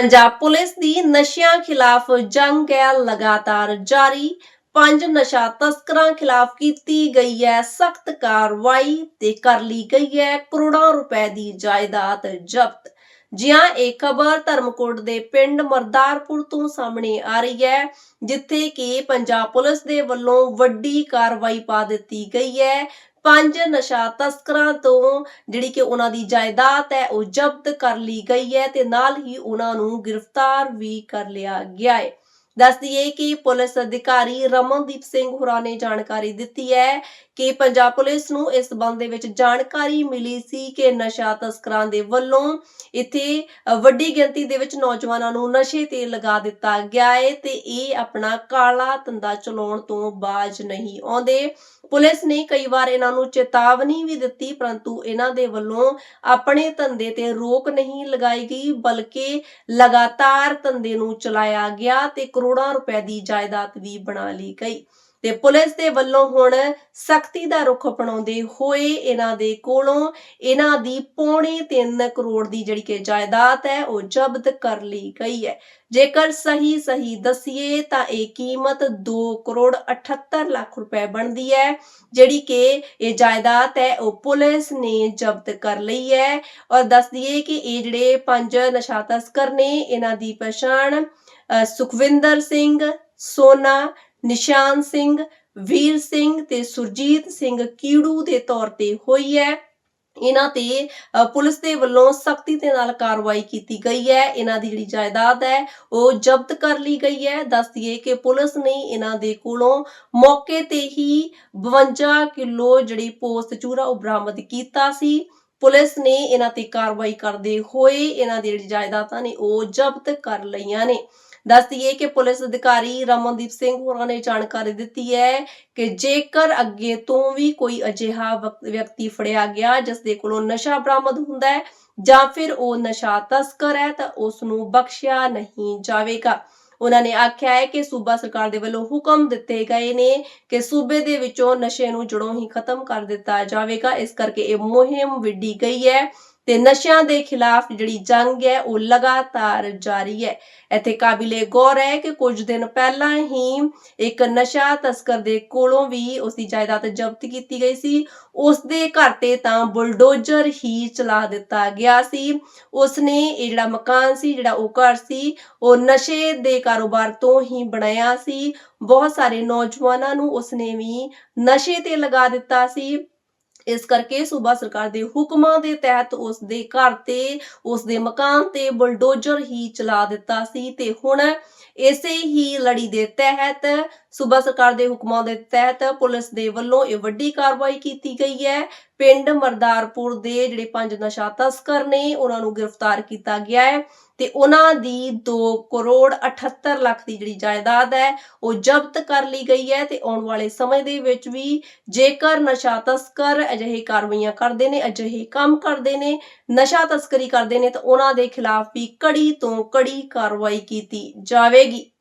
Punjab police ਦੀ ਨਸ਼ਿਆਂ ਖਿਲਾਫ ਜੰਗ ਹੈ, ਲਗਾਤਾਰ ਜਾਰੀ। ਪੰਜ ਨਸ਼ਾ ਤਸਕਰਾਂ ਖਿਲਾਫ ਕੀਤੀ ਗਈ ਹੈ, ਸਖਤ ਕਾਰਵਾਈ ਤੇ ਕਰ ਲਈ ਗਈ ਹੈ, ਕਰੋੜਾਂ ਰੁਪਏ ਦੀ ਜਾਇਦਾਦ ਜ਼ਬਤ। ਜਿਹਾਂ ਇਹ ਖਬਰ ਧਰਮਕੋਟ ਦੇ ਪਿੰਡ ਮਰਦਾਰਪੁਰ ਤੋਂ ਸਾਹਮਣੇ ਆ ਰਹੀ ਹੈ, ਜਿੱਥੇ ਕਿ ਪੰਜਾਬ ਪੁਲਿਸ ਦੇ ਵੱਲੋਂ ਵੱਡੀ ਕਾਰਵਾਈ ਪਾ ਦਿੱਤੀ ਗਈ ਹੈ ਪੰਜ ਨਸ਼ਾ ਤਸਕਰਾਂ ਤੋਂ ਜਿਹੜੀ ਕਿ ਉਹਨਾਂ ਦੀ ਜਾਇਦਾਦ ਹੈ, ਉਹ ਜ਼ਬਤ ਕਰ ਲਈ ਗਈ ਹੈ ਤੇ ਨਾਲ ਹੀ ਉਹਨਾਂ ਨੂੰ ਗ੍ਰਿਫਤਾਰ ਵੀ ਕਰ ਲਿਆ ਗਿਆ ਹੈ। ਦੱਸ ਦਈਏ ਕਿ ਪੁਲਿਸ ਅਧਿਕਾਰੀ ਰਮਨਦੀਪ ਸਿੰਘ ਹੁਰਾ ਨੇ ਜਾਣਕਾਰੀ ਦਿੱਤੀ ਹੈ ਕਿ ਪੰਜਾਬ ਪੁਲਿਸ ਨੂੰ ਇਸ ਸੰਬੰਧ ਦੇ ਵਿੱਚ ਜਾਣਕਾਰੀ ਮਿਲੀ ਸੀ ਕਿ ਨਸ਼ਾ ਤਸਕਰਾਂ ਦੇ ਵੱਲੋਂ ਇੱਥੇ ਵੱਡੀ ਗਿਣਤੀ ਦੇ ਵਿੱਚ ਨੌਜਵਾਨਾਂ ਨੂੰ ਨਸ਼ੇ ਤੇ ਲਗਾ ਦਿੱਤਾ ਗਿਆ ਹੈ ਤੇ ਇਹ ਆਪਣਾ ਕਾਲਾ ਧੰਦਾ ਚਲਾਉਣ ਤੋਂ ਬਾਜ ਨਹੀਂ ਆਉਂਦੇ। ਪੁਲਿਸ ਨੇ ਕਈ ਵਾਰ ਇਹਨਾਂ ਨੂੰ ਚੇਤਾਵਨੀ ਵੀ ਦਿੱਤੀ, ਪਰੰਤੂ ਇਹਨਾਂ ਦੇ ਵੱਲੋਂ ਆਪਣੇ ਧੰਦੇ ਤੇ ਰੋਕ ਨਹੀਂ ਲਗਾਈ ਗਈ, ਬਲਕਿ ਲਗਾਤਾਰ ਧੰਦੇ ਨੂੰ ਚਲਾਇਆ ਗਿਆ ਤੇ ਕਰੋੜਾਂ ਰੁਪਏ ਦੀ ਜਾਇਦਾਦ ਵੀ ਬਣਾ ਲਈ ਗਈ। ਤੇ ਪੁਲਿਸ ਦੇ ਵੱਲੋਂ ਹੁਣ ਸਖਤੀ ਦਾ ਰੁਖ ਅਪਣਾਉਂਦੇ ਹੋਏ ਇਹਨਾਂ ਦੇ ਕੋਲੋਂ ਇਹਨਾਂ ਦੀ ਪੌਣੇ 3 ਕਰੋੜ ਦੀ ਜਿਹੜੀ ਕਿ ਜਾਇਦਾਦ ਹੈ, ਉਹ ਜ਼ਬਤ ਕਰ ਲਈ ਗਈ ਹੈ। ਜੇਕਰ ਸਹੀ ਸਹੀ ਦਸੀਏ ਤਾਂ ਇਹ ਕੀਮਤ 2 ਕਰੋੜ 78 ਲੱਖ ਰੁਪਏ ਬਣਦੀ ਹੈ। ਜਿਹੜੀ ਕਿ ਇਹ ਜਾਇਦਾਦ ਹੈ, ਉਹ ਪੁਲਿਸ ਨੇ ਜ਼ਬਤ ਕਰ ਲਈ ਹੈ। ਔਰ ਦੱਸ ਦਈਏ ਕਿ ਇਹ ਜਿਹੜੇ ਪੰਜ ਨਸ਼ਾ ਤਸਕਰ ਨੇ, ਇਹਨਾਂ ਦੀ ਪਛਾਣ ਸੁਖਵਿੰਦਰ ਸਿੰਘ, ਸੋਨਾ, ਨਿਸ਼ਾਨ ਸਿੰਘ, ਵੀਰ ਸਿੰਘ ਤੇ ਸੁਰਜੀਤ ਸਿੰਘ ਕੀੜੂ ਦੇ ਤੌਰ ਤੇ ਹੋਈ ਹੈ। ਇਹਨਾਂ ਤੇ ਪੁਲਿਸ ਦੇ ਵੱਲੋਂ ਸਖਤੀ ਦੇ ਨਾਲ ਕਾਰਵਾਈ ਕੀਤੀ ਗਈ ਹੈ। ਇਹਨਾਂ ਦੀ ਜਿਹੜੀ ਜਾਇਦਾਦ ਹੈ, ਉਹ ਜ਼ਬਤ ਕਰ ਲਈ ਗਈ ਹੈ। ਦੱਸ ਦਈਏ ਕਿ ਪੁਲਿਸ ਨੇ ਇਹਨਾਂ ਦੇ ਕੋਲੋਂ ਮੌਕੇ ਤੇ ਹੀ 52 ਕਿਲੋ ਜਿਹੜੀ ਪੋਸਤ ਚੂਰਾ ਉਹ ਬਰਾਮਦ ਕੀਤਾ ਸੀ। ਪੁਲਿਸ ਨੇ ਇਹਨਾਂ ਤੇ ਕਾਰਵਾਈ ਕਰਦੇ ਹੋਏ ਇਹਨਾਂ ਦੀ ਜਿਹੜੀ ਜਾਇਦਾਦਾਂ ਨੇ ਉਹ ਜ਼ਬਤ ਕਰ ਲਈਆਂ ਨੇ। ਦੱਸ ਦਈਏ ਕਿ ਪੁਲਿਸ ਅਧਿਕਾਰੀ ਰਮਨਦੀਪ ਸਿੰਘ ਹੋਰਾਂ ਨੇ ਜਾਣਕਾਰੀ ਦਿੱਤੀ ਹੈ ਕਿ ਜੇਕਰ ਅੱਗੇ ਤੋਂ ਵੀ ਕੋਈ ਅਜਿਹਾ ਵਿਅਕਤੀ ਫੜਿਆ ਗਿਆ ਜਿਸ ਦੇ ਕੋਲੋਂ ਨਸ਼ਾ ਬਰਾਮਦ ਹੁੰਦਾ ਹੈ ਜਾਂ ਫਿਰ ਉਹ ਨਸ਼ਾ ਤਸਕਰ ਹੈ ਤਾਂ ਉਸ ਨੂੰ ਬਖਸ਼ਿਆ ਨਹੀਂ ਜਾਵੇਗਾ। ਉਹਨਾਂ ਨੇ ਆਖਿਆ ਹੈ ਕਿ ਸੂਬਾ ਸਰਕਾਰ ਦੇ ਵੱਲੋਂ ਹੁਕਮ ਦਿੱਤੇ ਗਏ ਨੇ ਕਿ ਸੂਬੇ ਦੇ ਵਿੱਚੋਂ ਨਸ਼ੇ ਨੂੰ ਜੜੋਂ ਹੀ ਖਤਮ ਕਰ ਦਿੱਤਾ ਜਾਵੇਗਾ। ਇਸ ਕਰਕੇ ਇਹ ਮੁਹਿੰਮ ਵਿੱਢੀ ਗਈ ਹੈ ਤੇ ਨਸ਼ਿਆਂ ਦੇ ਖਿਲਾਫ ਜਿਹੜੀ ਜੰਗ ਹੈ, ਉਹ ਲਗਾਤਾਰ ਜਾਰੀ ਹੈ। ਇੱਥੇ ਕਾਬਿਲੇ ਗੌਰ ਹੈ ਕਿ ਕੁਝ ਦਿਨ ਪਹਿਲਾਂ ਹੀ ਇੱਕ ਨਸ਼ਾ ਤਸਕਰ ਦੇ ਕੋਲੋਂ ਵੀ ਉਸ ਦੀ ਜਾਇਦਾਦ ਜ਼ਬਤ ਕੀਤੀ ਗਈ ਸੀ। ਉਸ ਦੇ ਘਰ ਤੇ ਤਾਂ ਬੁਲਡੋਜ਼ਰ ਹੀ ਚਲਾ ਦਿੱਤਾ ਗਿਆ ਸੀ। ਉਸ ਨੇ ਇਹ ਜਿਹੜਾ ਮਕਾਨ ਸੀ, ਜਿਹੜਾ ਉਹ ਘਰ ਸੀ, ਉਹ ਨਸ਼ੇ ਦੇ ਕਾਰੋਬਾਰ ਤੋਂ ਹੀ ਬਣਾਇਆ ਸੀ। ਬਹੁਤ ਸਾਰੇ ਨੌਜਵਾਨਾਂ ਨੂੰ ਉਸਨੇ ਵੀ ਨਸ਼ੇ ਤੇ ਲਗਾ ਦਿੱਤਾ ਸੀ। ਇਸ ਕਰਕੇ ਸੂਬਾ ਸਰਕਾਰ ਦੇ ਹੁਕਮਾਂ ਦੇ ਤਹਿਤ ਉਸ ਦੇ ਘਰ ਤੇ ਉਸ ਦੇ ਮਕਾਨ ਤੇ ਬੁਲਡੋਜ਼ਰ ਹੀ ਚਲਾ ਦਿੱਤਾ ਸੀ ਤੇ ਹੁਣ ਇਸੇ ਹੀ ਲੜੀ ਦੇ ਤਹਿਤ, ਸੂਬਾ ਸਰਕਾਰ ਦੇ ਹੁਕਮਾਂ ਦੇ ਤਹਿਤ ਪੁਲਿਸ ਦੇ ਵੱਲੋਂ ਇਹ ਵੱਡੀ ਕਾਰਵਾਈ ਕੀਤੀ ਗਈ ਹੈ। ਪਿੰਡ ਮਰਦਾਰਪੁਰ ਦੇ ਜਿਹੜੇ ਪੰਜ ਨਸ਼ਾ ਤਸਕਰ ਨੇ, ਉਹਨਾਂ ਨੂੰ ਗ੍ਰਿਫਤਾਰ ਕੀਤਾ ਗਿਆ ਹੈ ਤੇ ਉਹਨਾਂ ਦੀ 2 ਕਰੋੜ 78 ਲੱਖ ਦੀ ਜਿਹੜੀ ਜਾਇਦਾਦ ਹੈ, ਉਹ ਜ਼ਬਤ ਕਰ ਲਈ ਗਈ ਹੈ ਤੇ ਆਉਣ ਵਾਲੇ ਸਮੇਂ ਦੇ ਵਿੱਚ ਵੀ ਜੇਕਰ ਨਸ਼ਾ ਤਸਕਰ ਅਜਿਹੇ ਕਾਰਵਾਈਆਂ ਕਰਦੇ ਨੇ, ਅਜਿਹੇ ਕੰਮ ਕਰਦੇ ਨੇ, ਨਸ਼ਾ ਤਸਕਰੀ ਕਰਦੇ ਨੇ, ਤਾਂ ਉਹਨਾਂ ਦੇ ਖਿਲਾਫ ਵੀ ਕੜੀ ਤੋਂ ਕੜੀ ਕਾਰਵਾਈ ਕੀਤੀ ਜਾਵੇਗੀ। Maggie.